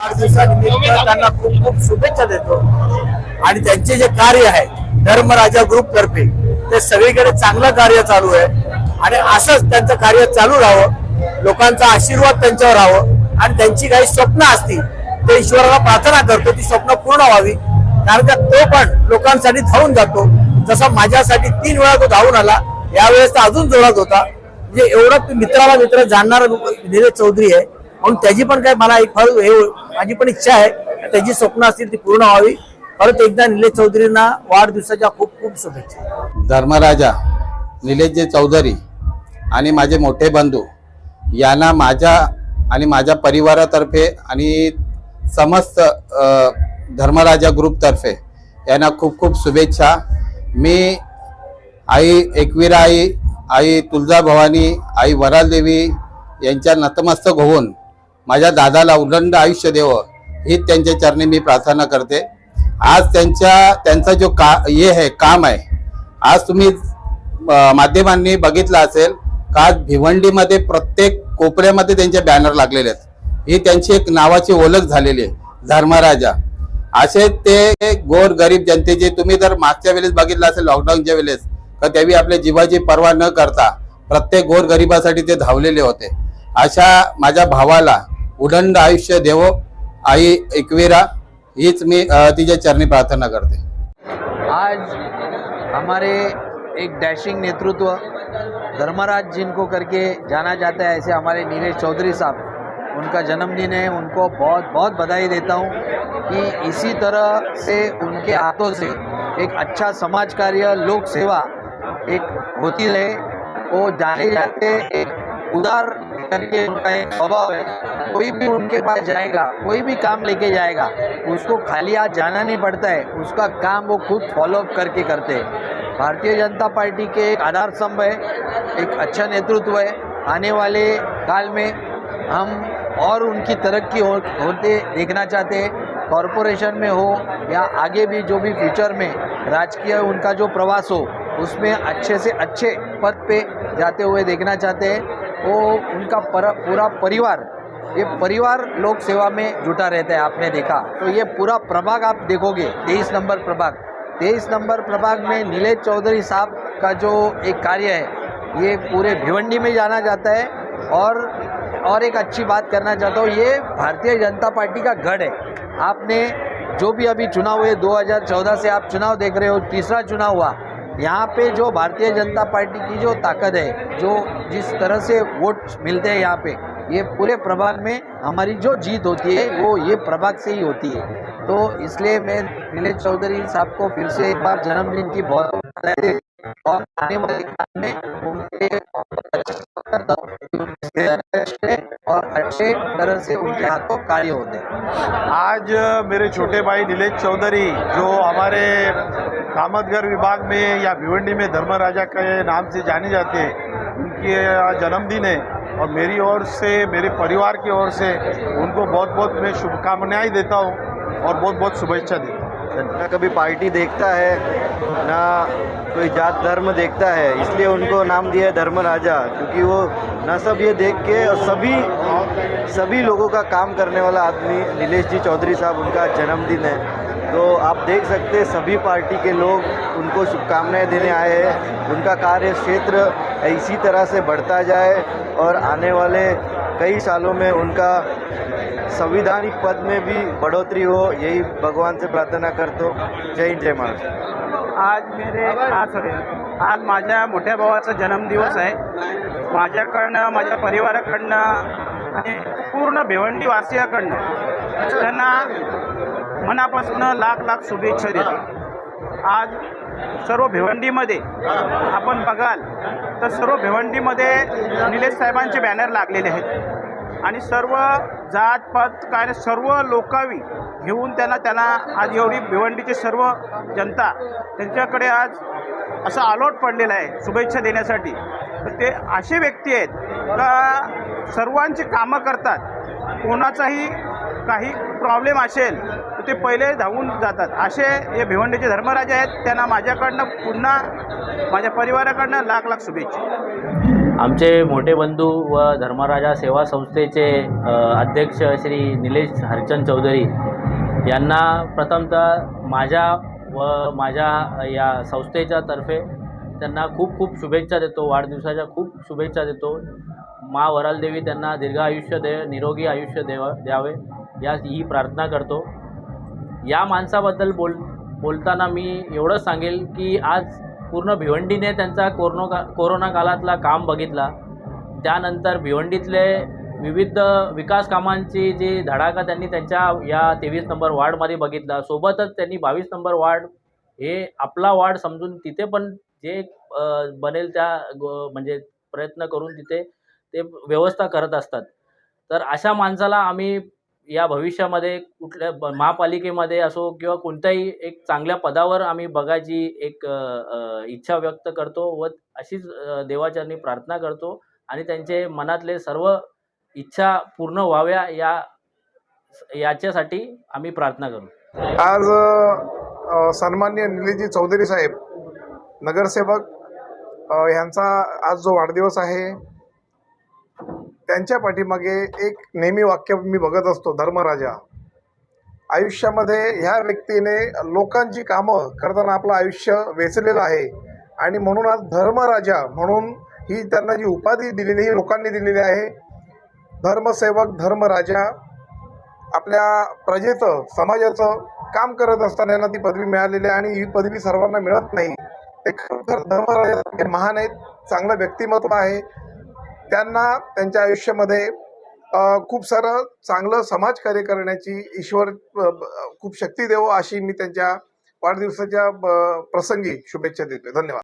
त्यांना खूप खूप शुभेच्छा देतो. आणि त्यांचे जे कार्य आहे धर्मराजा ग्रुप तर्फे ते सगळीकडे चांगलं कार्य चालू आहे. आणि असंच त्यांचं कार्य चालू राहावं. लोकांचा आशीर्वाद त्यांच्यावर राहावं. आणि त्यांची काही स्वप्न असतील ते ईश्वराला प्रार्थना करतो ती स्वप्न पूर्ण व्हावी. कारण का तो पण लोकांसाठी धावून जातो. जसा माझ्यासाठी तीन वेळा तो धावून आला यावेळेस तर अजून जोरात होता. म्हणजे एवढं मित्राला मित्र जाणणारा निलेश चौधरी आहे. म्हणून त्याची पण काय मला एक फार हे माझी पण इच्छा आहे त्याची स्वप्न असतील ती पूर्ण व्हावी. परत एकदा निलेश चौधरींना वाढदिवसाच्या खूप खूप शुभेच्छा. धर्मराजा निलेशजी चौधरी आणि माझे मोठे बंधू यांना माझ्या आणि माझ्या परिवारातर्फे आणि समस्त धर्मराजा ग्रुपतर्फे यांना खूप खूप शुभेच्छा. मी आई एकवीरा आई आई तुळजा भवानी आई वरालदेवी यांच्या नतमस्तक होऊन माझ्या दादाला उदंड आयुष्य देवं हे त्यांच्या चरणी मी प्रार्थना करते. आज त्यांच्या त्यांचा जो का हे आहे काम आहे. आज तुम्ही माध्यमांनी बघितलं असेल का आज भिवंडीमध्ये प्रत्येक कोपऱ्यामध्ये त्यांचे बॅनर लागलेले आहेत. ही त्यांची एक नावाची ओळख झालेली आहे धर्मराजा. असे ते गोर गरीब जनतेचे तुम्ही जर मागच्या वेळेस बघितलं असेल लॉकडाऊनच्या वेळेस तर त्यावेळी आपल्या जीवाची पर्वा न करता प्रत्येक गोरगरिबासाठी ते धावलेले होते. अशा माझ्या भावाला उदंड आयुष्य देवो, आई एकवीरा, हीच मी तिच्या चरणी प्रार्थना करते. आज हमारे एक डैशिंग नेतृत्व धर्मराज जिनको करके जाना जाता है, ऐसे हमारे नीरज चौधरी साहब, उनका जन्मदिन है, उनको बहुत बहुत बधाई देता हूँ कि इसी तरह से उनके हाथों से एक अच्छा समाज कार्य, लोक सेवा एक होती रहे, वो जाने जाते, एक उदार करके उनका एक स्वभाव है। कोई भी उनके पास जाएगा कोई भी काम लेके जाएगा उसको खाली हाथ जाना नहीं पड़ता है। उसका काम वो खुद फॉलोअप करके करते हैं। भारतीय जनता पार्टी के एक आधार स्तंभ है एक अच्छा नेतृत्व है। आने वाले काल में हम और उनकी तरक्की हो, होते देखना चाहते हैं। कॉरपोरेशन में हो या आगे भी जो भी फ्यूचर में राजकीय उनका जो प्रवास हो उसमें अच्छे से अच्छे पद पे जाते हुए देखना चाहते हैं। वो उनका पर, पूरा परिवार ये परिवार लोक सेवा में जुटा रहता है, आपने देखा। तो ये पूरा प्रभाग आप देखोगे, तेईस नंबर प्रभाग। तेईस नंबर प्रभाग में नीलेश चौधरी साहब का जो एक कार्य है, ये पूरे भिवंडी में जाना जाता है। और और एक अच्छी बात करना चाहता हूँ, ये भारतीय जनता पार्टी का गढ़ है। आपने जो भी अभी चुनाव हुए 2014 से आप चुनाव देख रहे हो, तीसरा चुनाव हुआ, यहाँ पे जो भारतीय जनता पार्टी की जो ताकत है, जो जिस तरह से वोट मिलते हैं यहाँ पे ये पूरे प्रभाग में हमारी जो जीत होती है, वो ये प्रभाग से ही होती है तो इसलिए मैं नीलेश चौधरी साहब को फिर से एक बार जन्मदिन की बहुत। और आने वाले काल में उनके कि और अच्छे तरह से उनके हाथों कार्य होते हैं आज मेरे छोटे भाई नीलेश चौधरी, जो हमारे कामतगर विभाग में या भिवंडी में धर्मराजा के नाम से जाने जाते हैं, उनके जन्मदिन है और मेरी ओर से, मेरे परिवार की ओर से उनको बहुत बहुत मैं शुभकामनाएँ देता हूँ और बहुत बहुत शुभेच्छा देता हूँ। ना कभी पार्टी देखता है, ना कोई जात धर्म देखता है, इसलिए उनको नाम दिया है धर्म राजा, क्योंकि वो ना सब ये देख के और सभी सभी लोगों का काम करने वाला आदमी नीलेश जी चौधरी साहब, उनका जन्मदिन है। तो आप देख सकते हैं, सभी पार्टी के लोग उनको शुभकामनाएँ देने आए हैं। उनका कार्य क्षेत्र इसी तरह से बढ़ता जाए और आने वाले कई सालों में उनका संविधानिक पद में भी बढ़ोतरी हो, यही भगवान से प्रार्थना करतो जय हिंद, जय महाराष्ट्र आज मेरे आज सॉरी आज माझ्या मोठ्या भावाचा जन्मदिवस आहे. माझ्याकडनं, माझ्या परिवाराकडनं आणि पूर्ण भिवंडी वासियाकडनं त्यांना मनापासून लाख लाख शुभेच्छा देतो. आज सर्व भिवंडीमध्ये आपण बघाल तर सर्व भिवंडीमध्ये निलेश साहेबांचे बॅनर लागलेले आहेत. आणि सर्व जात पात काय सर्व लोकावी घेऊन त्यांना त्यांना आज एवढी भिवंडीची सर्व जनता त्यांच्याकडे आज असं अलॉट पडलेलं आहे शुभेच्छा देण्यासाठी. तर ते असे व्यक्ती आहेत का सर्वांची कामं करतात कोणाचाही काही प्रॉब्लेम असेल तर ते पहिले धावून जातात. असे हे भिवंडीचे धर्मराजे आहेत त्यांना माझ्याकडनं पुन्हा माझ्या परिवाराकडनं लाख लाख शुभेच्छा. आमचे मोठे बंधू व धर्मराजा सेवा संस्थेचे अध्यक्ष श्री निलेश हरचंद चौधरी यांना प्रथमतः माझ्या व माझ्या या संस्थेच्या तर्फे त्यांना खूप खूप शुभेच्छा देतो. वाढदिवसाच्या खूप शुभेच्छा देतो. मा वरालदेवी त्यांना दीर्घ आयुष्य दे निरोगी आयुष्य देव द्यावे. या ही प्रार्थना करतो. या माणसाबद्दल बोल बोलताना मी एवढंच सांगेल की आज पूर्ण भिवंडीने त्यांचा कोरोना का कोरोना काळातला काम बघितला. त्यानंतर भिवंडीतले विविध विकास कामांची जी धडाका त्यांनी त्यांच्या या तेवीस नंबर वार्डमध्ये बघितला. सोबतच त्यांनी बावीस नंबर वार्ड हे आपला वार्ड समजून तिथे पण जे बनेल त्या म्हणजे प्रयत्न करून तिथे ते व्यवस्था करत असतात. तर अशा माणसाला आम्ही या भविष्यामध्ये कुठल्या महापालिकेमध्ये असो किंवा कोणत्याही एक चांगल्या पदावर आम्ही बघायची एक इच्छा व्यक्त करतो व अशीच अ, देवाचरणी प्रार्थना करतो आणि त्यांचे मनातले सर्व इच्छा पूर्ण व्हाव्या या याच्यासाठी आम्ही प्रार्थना करू. आज सन्मान्य सन्माननीय चौधरी साहेब नगरसेवक ह्यांचा आज जो वाढदिवस आहे त्यांच्या पाठीमागे एक नेहमी वाक्य मी बघत असतो धर्मराजा. आयुष्यामध्ये ह्या व्यक्तीने लोकांची कामं करताना आपलं आयुष्य वेचलेलं आहे. आणि म्हणून आज धर्मराजा म्हणून ही त्यांना जी उपाधी दिलेली ही लोकांनी दिलेली आहे धर्मसेवक धर्मराजा आपल्या प्रजेचं समाजाचं काम करत असताना यांना ती पदवी मिळालेली आहे आणि ही पदवी सर्वांना मिळत नाही. ते खरोखर धर्मराजा महान आहेत चांगलं व्यक्तिमत्व आहे त्यांना त्यांच्या आयुष्यामध्ये खूप सारं चांगलं समाजकार्य करण्याची ईश्वर खूप शक्ती देवो अशी मी त्यांच्या वाढदिवसाच्या ब- प्रसंगी शुभेच्छा देतो धन्यवाद.